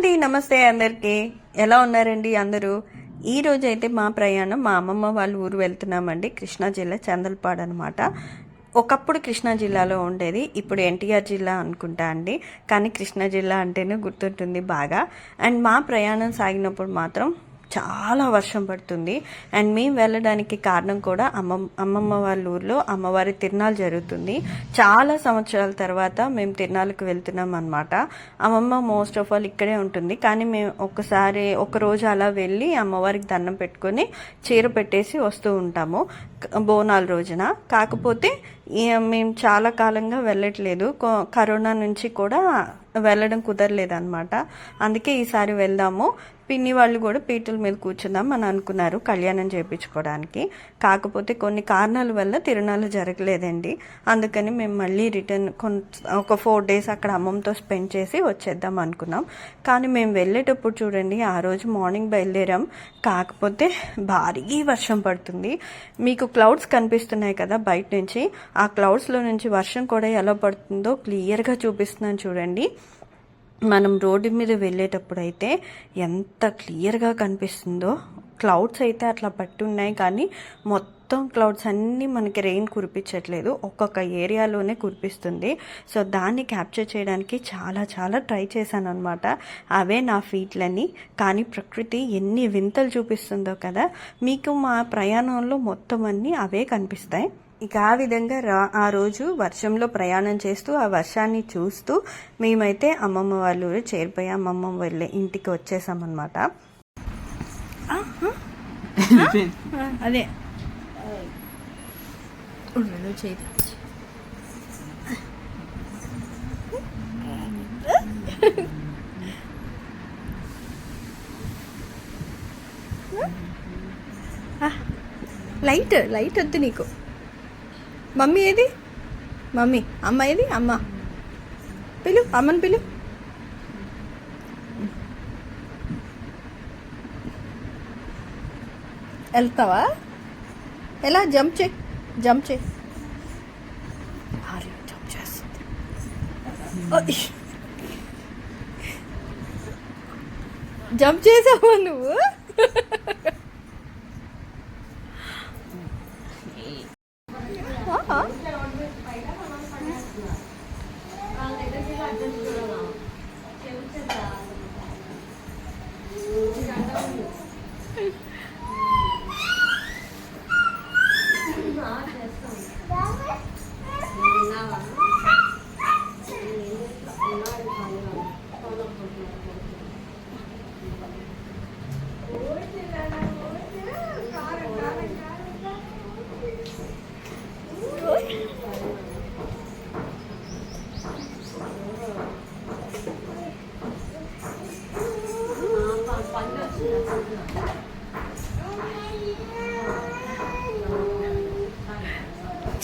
అండి నమస్తే అందరికీ. ఎలా ఉన్నారండి అందరూ? ఈ రోజు అయితే మా ప్రయాణం మా అమ్మమ్మ వాళ్ళ ఊరు వెళ్తున్నామండి కృష్ణా జిల్లా చందల్పాడు అనమాట ఒకప్పుడు కృష్ణా జిల్లాలో ఉండేది ఇప్పుడు ఎన్టీఆర్ జిల్లా అనుకుంటా అండి. కానీ కృష్ణా జిల్లా అంటేనే గుర్తుంటుంది బాగా. అండ్ మా ప్రయాణం సాగినప్పుడు మాత్రం చాలా వర్షం పడుతుంది. అండ్ మేము వెళ్ళడానికి కారణం కూడా అమ్మ అమ్మమ్మ వాళ్ళ ఊర్లో అమ్మవారి తిరునాలు జరుగుతుంది. చాలా సంవత్సరాల తర్వాత మేము తిరునాళ్ళకి వెళ్తున్నాం అనమాట అమ్మమ్మ మోస్ట్ ఆఫ్ ఆల్ ఇక్కడే ఉంటుంది. కానీ మేము ఒకసారి ఒక రోజు అలా వెళ్ళి అమ్మవారికి దండం పెట్టుకొని చీర పెట్టేసి వస్తూ ఉంటాము. బోనాల రోజున. కాకపోతే మేము చాలా కాలంగా వెళ్ళట్లేదు. కొ- కరోనా నుంచి కూడా వెళ్ళడం కుదరలేదన్నమాట. అందుకే ఈసారి వెళ్దాము. పిన్ని వాళ్ళు కూడా పీటల మీద కూర్చుందాం అని అనుకున్నారు కళ్యాణం చేయించుకోవడానికి కాకపోతే కొన్ని కారణాల వల్ల తిరునాళ్ళు జరగలేదండి. అందుకని మేము మళ్ళీ రిటర్న్ ఒక ఫోర్ డేస్ అక్కడ అమ్మమ్మతో స్పెండ్ చేసి వచ్చేద్దాం అనుకున్నాం. కానీ మేము వెళ్ళేటప్పుడు చూడండి ఆ రోజు మార్నింగ్ బయలుదేరాం. కాకపోతే భారీ వర్షం పడుతుంది. మీకు క్లౌడ్స్ కనిపిస్తున్నాయి కదా బయట నుంచి. ఆ క్లౌడ్స్లో నుంచి వర్షం కూడా ఎలా పడుతుందో క్లియర్గా చూపిస్తున్నాను చూడండి. మనం రోడ్డు మీద వెళ్ళేటప్పుడు అయితే ఎంత క్లియర్గా కనిపిస్తుందో. క్లౌడ్స్ అయితే అట్లా పట్టి ఉన్నాయి కానీ మొత్తం క్లౌడ్స్ అన్నీ మనకి రెయిన్ కురిపించట్లేదు. ఒక్కొక్క ఏరియాలోనే కురిపిస్తుంది. సో దాన్ని క్యాప్చర్ చేయడానికి చాలా చాలా ట్రై చేశాను అనమాట అవే నా ఫీట్లని కానీ ప్రకృతి ఎన్ని వింతలు చూపిస్తుందో కదా. మీకు మా ప్రయాణంలో మొత్తం అన్నీ అవే కనిపిస్తాయి. ఇక ఆ విధంగా రా ఆ రోజు వర్షంలో ప్రయాణం చేస్తూ ఆ వర్షాన్ని చూస్తూ మేమైతే అమ్మమ్మ వాళ్ళ ఊరు చేరిపోయి. అమ్మమ్మ వెళ్ళే ఇంటికి వచ్చేసామన్నమాట. అదే. లైట్ లైట్ వద్దు నీకు. మమ్మీ ఏది? మమ్మీ అమ్మ ఏది? అమ్మ. పిలు అమ్మని పిలు. వెళ్తావా? ఎలా? జంప్ చే జంప్ చేయి. జంప్ చేస్తుంది. జంప్ చేసావా నువ్వు?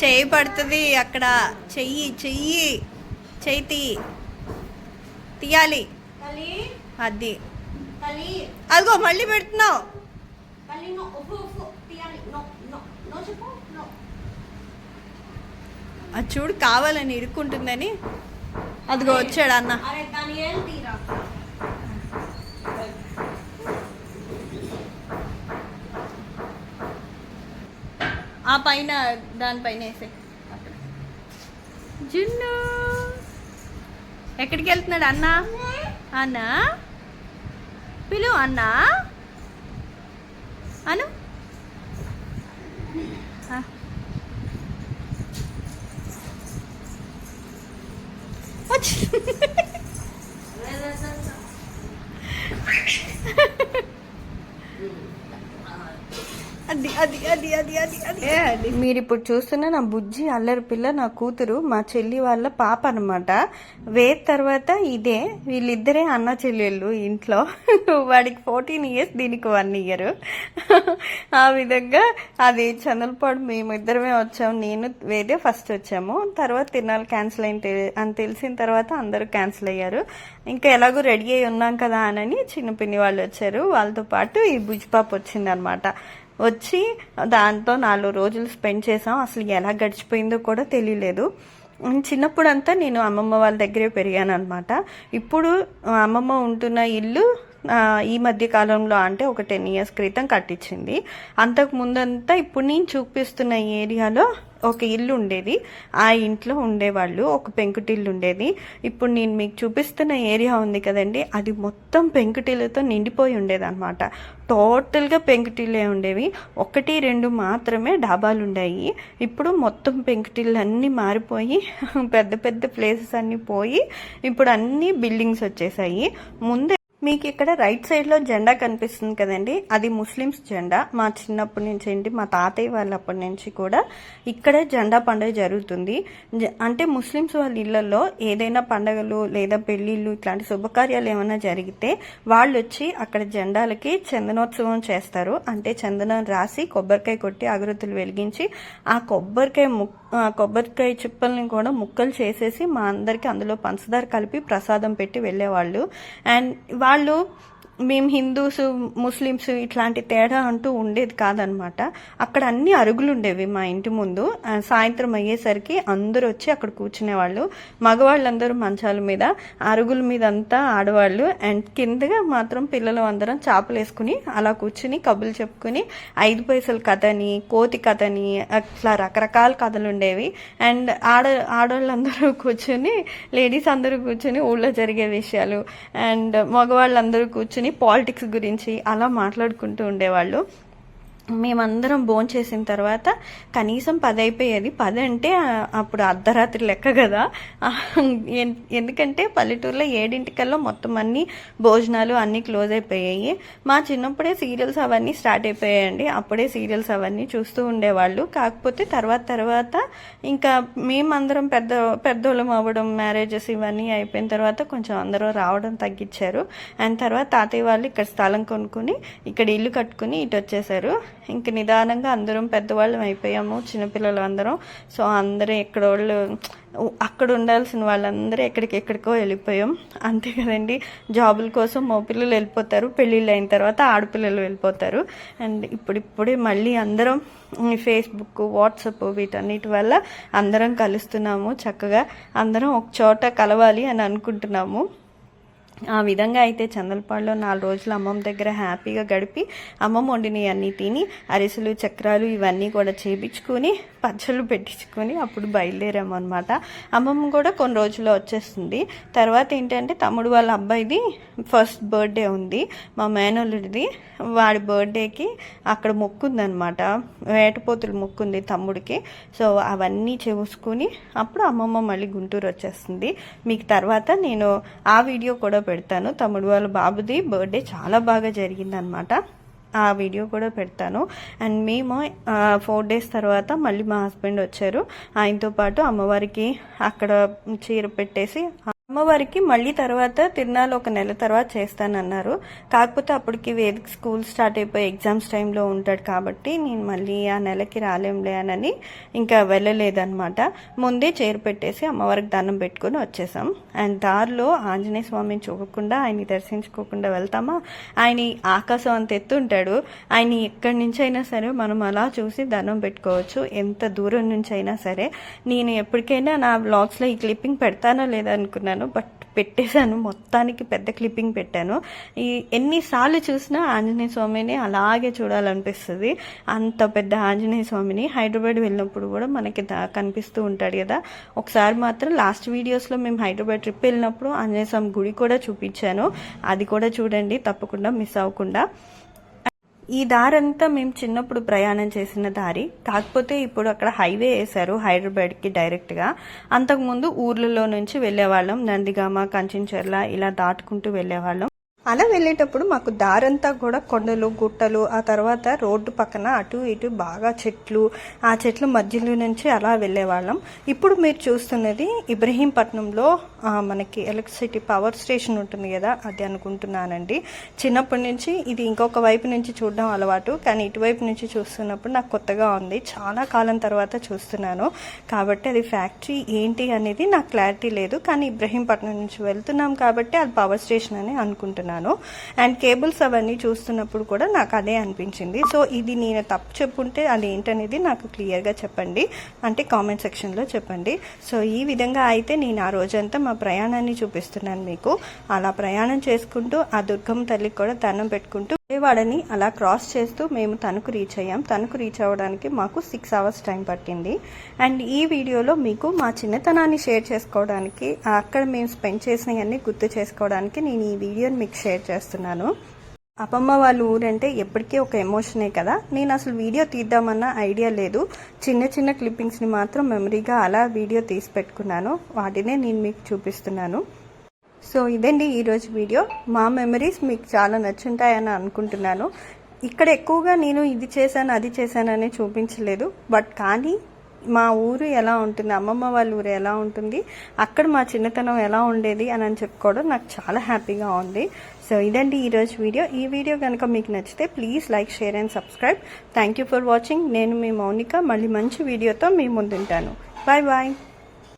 చెయ్యి పడుతుంది అక్కడ చెయ్యి చెయ్యి చెయ్యి తీ తీయాలి అది. అదిగో మళ్ళీ పెడుతున్నావు. అది చూడు కావాలని ఇరుక్కుంటుందని. అదిగో వచ్చాడు అన్న. ఆ పైన దానిపైన వేసే జున్ను! ఎక్కడికి వెళ్తున్నాడు అన్న? అన్న? పిలు అన్న? అను? అది అది అది అది అది అది మీరు ఇప్పుడు చూస్తున్న నా బుజ్జి అల్లరి పిల్ల నా కూతురు మా చెల్లి వాళ్ళ పాప అనమాట వేద్ తర్వాత ఇదే వీళ్ళిద్దరే అన్న చెల్లెళ్ళు ఇంట్లో. వాడికి ఫోర్టీన్ ఇయర్స్ దీనికి వన్ ఇయర్ ఆ విధంగా అది చందలపాడు మేము ఇద్దరమే వచ్చాము నేను వేదే ఫస్ట్ వచ్చాము. తర్వాత తిరునాళ్ళు క్యాన్సిల్ అయిన అని తెలిసిన తర్వాత అందరూ క్యాన్సిల్ అయ్యారు. ఇంకా ఎలాగో రెడీ అయి ఉన్నాం కదా అని చిన్న పిన్ని వాళ్ళు వచ్చారు. వాళ్ళతో పాటు ఈ బుజ్జిపాప వచ్చింది అనమాట వచ్చి దాంతో నాలుగు రోజులు స్పెండ్ చేసాం అసలు ఎలా గడిచిపోయిందో కూడా తెలియలేదు. చిన్నప్పుడు అంతా నేను అమ్మమ్మ వాళ్ళ దగ్గరే పెరిగాను అనమాట ఇప్పుడు అమ్మమ్మ ఉంటున్న ఇల్లు ఈ మధ్య కాలంలో అంటే ఒక టెన్ ఇయర్స్ క్రితం కట్టించింది. అంతకు ముందంతా ఇప్పుడు నేను చూపిస్తున్న ఏరియాలో ఒక ఇల్లు ఉండేది. ఆ ఇంట్లో ఉండేవాళ్ళు ఒక పెంకుటిల్లు ఉండేది. ఇప్పుడు నేను మీకు చూపిస్తున్న ఏరియా ఉంది కదండి అది మొత్తం పెంకుటిల్లతో నిండిపోయి ఉండేది అనమాట టోటల్గా పెంకుటిల్లే ఉండేవి. ఒకటి రెండు మాత్రమే డాబాలు ఉండేవి. ఇప్పుడు మొత్తం పెంకుటిల్లు అన్నీ మారిపోయి పెద్ద పెద్ద ప్లేసెస్ అన్నీ పోయి ఇప్పుడు అన్ని బిల్డింగ్స్ వచ్చేసాయి. ముందు మీకు ఇక్కడ రైట్ సైడ్లో జెండా కనిపిస్తుంది కదండి. అది ముస్లిమ్స్ జెండా. మా చిన్నప్పటి నుంచి ఏంటి మా తాతయ్య వాళ్ళప్పటి నుంచి కూడా ఇక్కడే జెండా పండుగ జరుగుతుంది. అంటే ముస్లిమ్స్ వాళ్ళ ఇళ్ళలో ఏదైనా పండగలు లేదా పెళ్ళిళ్ళు ఇట్లాంటి శుభకార్యాలు ఏమైనా జరిగితే వాళ్ళు వచ్చి అక్కడ జెండాలకి చందనోత్సవం చేస్తారు. అంటే చందనం రాసి కొబ్బరికాయ కొట్టి అగరత్తులు వెలిగించి ఆ కొబ్బరికాయ ముక్ ఆ కొబ్బరికాయ చిప్పల్ని కూడా ముక్కలు చేసేసి మా అందరికి అందులో పంచదార కలిపి ప్రసాదం పెట్టి వెళ్ళేవాళ్ళు. అండ్ వాళ్ళు malo మేము హిందూస్ ముస్లిమ్స్ ఇట్లాంటి తేడా అంటూ ఉండేది కాదనమాట. అక్కడ అన్ని అరుగులు ఉండేవి మా ఇంటి ముందు. సాయంత్రం అయ్యేసరికి అందరూ వచ్చి అక్కడ కూర్చునేవాళ్ళు. మగవాళ్ళందరూ మంచాల మీద అరుగుల మీద అంతా ఆడవాళ్ళు. అండ్ కిందగా మాత్రం పిల్లలు అందరం చేపలు వేసుకుని అలా కూర్చుని కబుర్లు చెప్పుకుని ఐదు పైసల కథని కోతి కథని అట్లా రకరకాల కథలు ఉండేవి. అండ్ ఆడ ఆడవాళ్ళందరూ కూర్చుని లేడీస్ అందరూ కూర్చుని ఊళ్ళో జరిగే విషయాలు. అండ్ మగవాళ్ళందరూ కూర్చుని పాలిటిక్స్ గురించి అలా మాట్లాడుకుంటూ ఉండేవాళ్ళు. మేమందరం భోంచేసిన చేసిన తర్వాత కనీసం పది అయిపోయేది. పది అంటే అప్పుడు అర్ధరాత్రి లెక్క కదా. ఎన్- ఎందుకంటే పల్లెటూరులో ఏడింటికల్లా మొత్తం అన్ని భోజనాలు అన్నీ క్లోజ్ అయిపోయాయి. మా చిన్నప్పుడే సీరియల్స్ అవన్నీ స్టార్ట్ అయిపోయాయండి. అప్పుడే సీరియల్స్ అవన్నీ చూస్తూ ఉండేవాళ్ళు. కాకపోతే తర్వాత తర్వాత ఇంకా మేమందరం పెద్ద పెద్దోళ్ళం అవ్వడం మ్యారేజెస్ ఇవన్నీ అయిపోయిన తర్వాత కొంచెం అందరూ రావడం తగ్గించారు. అండ్ తర్వాత తాతయ్య వాళ్ళు ఇక్కడ స్థలం కొనుక్కుని ఇక్కడ ఇల్లు కట్టుకుని ఇటు వచ్చేసారు ఇంక నిదానంగా అందరం పెద్దవాళ్ళం అయిపోయాము చిన్నపిల్లలు అందరం. సో అందరూ ఎక్కడోళ్ళు అక్కడ ఉండాల్సిన వాళ్ళందరూ ఎక్కడికెక్కడికో వెళ్ళిపోయాం. అంతే కదండి. జాబుల కోసం మా పిల్లలు వెళ్ళిపోతారు. పెళ్ళిళ్ళు అయిన తర్వాత ఆడపిల్లలు వెళ్ళిపోతారు. అండ్ ఇప్పుడిప్పుడే మళ్ళీ అందరం ఫేస్బుక్ వాట్సాప్ వీటన్నిటి వల్ల అందరం కలుస్తున్నాము చక్కగా. అందరం ఒక చోట కలవాలి అని అనుకుంటున్నాము. ఆ విధంగా అయితే చందలపాడులో నాలుగు రోజులు అమ్మమ్మ దగ్గర హ్యాపీగా గడిపి అమ్మమ్మ వండినవి అన్నీ తిని అరిసెలు చక్రాలు ఇవన్నీ కూడా చేపించుకొని పచ్చళ్ళు పెట్టించుకొని అప్పుడు బయలుదేరాము అనమాట అమ్మమ్మ కూడా కొన్ని రోజుల్లో వచ్చేస్తుంది. తర్వాత ఏంటంటే తమ్ముడు వాళ్ళ అబ్బాయిది ఫస్ట్ బర్త్డే ఉంది. మా మేనల్లుడిది. వాడి బర్త్డేకి అక్కడ మొక్కుందనమాట వేటపోతులు మొక్కుంది తమ్ముడికి. సో అవన్నీ చూసుకుని అప్పుడు అమ్మమ్మ మళ్ళీ గుంటూరు వచ్చేస్తుంది. మీకు తర్వాత నేను ఆ వీడియో కూడా పెడతాను. తమ్ముడు వాళ్ళ బాబుది బర్త్డే చాలా బాగా జరిగిందనమాట ఆ వీడియో కూడా పెడతాను. అండ్ మేము ఫోర్ డేస్ తర్వాత మళ్ళీ మా హస్బెండ్ వచ్చారు. ఆయనతో పాటు అమ్మవారికి అక్కడ చీర పెట్టేసి అమ్మవారికి మళ్ళీ తర్వాత తిరునాళ్ళు ఒక నెల తర్వాత చేస్తానన్నారు. కాకపోతే అప్పటికి వేదిక స్కూల్ స్టార్ట్ అయిపోయి ఎగ్జామ్స్ టైంలో ఉంటాడు కాబట్టి నేను మళ్ళీ ఆ నెలకి రాలేంలే అని ఇంకా వెళ్ళలేదన్నమాట. ముందే చేరు పెట్టేసి అమ్మవారికి దండం పెట్టుకొని వచ్చేసాం. అండ్ దారిలో ఆంజనేయ స్వామిని చూడకుండా ఆయన్ని దర్శించుకోకుండా వెళ్తామా? ఆయన ఆకాశం అంత ఎత్తుంటాడు. ఆయన ఎక్కడి నుంచి అయినా సరే మనం అలా చూసి దండం పెట్టుకోవచ్చు. ఎంత దూరం నుంచి అయినా సరే. నేను ఎప్పటికైనా నా బ్లాగ్స్లో ఈ క్లిప్పింగ్ పెడతానో లేదనుకున్నాను పెట్టాను బట్ పెట్టేశాను. మొత్తానికి పెద్ద క్లిప్పింగ్ పెట్టాను. ఈ ఎన్నిసార్లు చూసినా ఆంజనేయ స్వామిని అలాగే చూడాలనిపిస్తుంది. అంత పెద్ద ఆంజనేయ స్వామిని హైదరాబాద్ వెళ్ళినప్పుడు కూడా మనకి దా- కనిపిస్తూ ఉంటాడు కదా. ఒకసారి మాత్రం లాస్ట్ వీడియోస్లో మేము హైదరాబాద్ ట్రిప్ వెళ్ళినప్పుడు ఆంజనేయ స్వామి గుడి కూడా చూపించాను. అది కూడా చూడండి తప్పకుండా మిస్ అవ్వకుండా. ఈ దారంతా మేము చిన్నప్పుడు ప్రయాణం చేసిన దారి. కాకపోతే ఇప్పుడు అక్కడ హైవే వేశారు హైదరాబాద్కి డైరెక్ట్గా అంతకుముందు ఊర్లలో నుంచి వెళ్ళేవాళ్ళం నందిగామ కంచెంచెర్ల ఇలా దాటుకుంటూ వెళ్ళేవాళ్ళం. అలా వెళ్ళేటప్పుడు మాకు దారంతా కూడా కొండలు గుట్టలు ఆ తర్వాత రోడ్డు పక్కన అటు ఇటు బాగా చెట్లు ఆ చెట్ల మధ్యలో నుంచి అలా వెళ్ళేవాళ్ళం. ఇప్పుడు మీరు చూస్తున్నది ఇబ్రహీంపట్నంలో మనకి ఎలక్ట్రిసిటీ పవర్ స్టేషన్ ఉంటుంది కదా అది అనుకుంటున్నానండి. చిన్నప్పటి నుంచి ఇది ఇంకొక వైపు నుంచి చూడడం అలవాటు కానీ ఇటువైపు నుంచి చూస్తున్నప్పుడు నాకు కొత్తగా ఉంది. చాలా కాలం తర్వాత చూస్తున్నాను. కాబట్టి అది ఫ్యాక్టరీ ఏంటి అనేది నాకు క్లారిటీ లేదు. కానీ ఇబ్రహీంపట్నం నుంచి వెళ్తున్నాం కాబట్టి అది పవర్ స్టేషన్ అని అనుకుంటున్నాను. అనుకున్నాను అండ్ కేబుల్స్ అవన్నీ చూస్తున్నప్పుడు కూడా నాకు అదే అనిపించింది. సో ఇది నేను తప్పు చెప్పుంటే అది ఏంటనేది నాకు క్లియర్గా చెప్పండి. అంటే కామెంట్ సెక్షన్లో చెప్పండి. సో ఈ విధంగా అయితే నేను ఆ రోజంతా మా ప్రయాణాన్ని చూపిస్తున్నాను మీకు. అలా ప్రయాణం చేసుకుంటూ ఆ దుర్గమ్మ తల్లికి కూడా దండం పెట్టుకుంటూ విజయవాడని అలా క్రాస్ చేస్తూ మేము తణుకు రీచ్ అయ్యాం. తణుకు రీచ్ అవ్వడానికి మాకు సిక్స్ అవర్స్ టైం పట్టింది. అండ్ ఈ వీడియోలో మీకు మా చిన్నతనాన్ని షేర్ చేసుకోవడానికి అక్కడ మేము స్పెండ్ చేసినవన్నీ గుర్తు చేసుకోవడానికి నేను ఈ వీడియోని మీకు షేర్ చేస్తున్నాను. అప్పమ్మ వాళ్ళ ఊరంటే ఎప్పటికీ ఒక ఎమోషనే కదా? నేను అసలు వీడియో తీద్దామన్న ఐడియా లేదు. చిన్న చిన్న క్లిప్పింగ్స్ని మాత్రం మెమరీగా అలా వీడియో తీసి పెట్టుకున్నాను. వాటినే నేను మీకు చూపిస్తున్నాను. సో ఇదండి ఈరోజు వీడియో. మా మెమరీస్ మీకు చాలా నచ్చుంటాయని అనుకుంటున్నాను. ఇక్కడ ఎక్కువగా నేను ఇది చేశాను అది చేశానని చూపించలేదు. బట్ కానీ మా ఊరు ఎలా ఉంటుంది అమ్మమ్మ వాళ్ళ ఊరు ఎలా ఉంటుంది అక్కడ మా చిన్నతనం ఎలా ఉండేది అని అని చెప్పుకోవడం నాకు చాలా హ్యాపీగా ఉంది. సో ఇదండి ఈరోజు వీడియో. ఈ వీడియో కనుక మీకు నచ్చితే please like share and subscribe. Thank you for watching నేను మీ మౌనిక. మళ్ళీ మంచి వీడియోతో మీ ముందుంటాను. Bye bye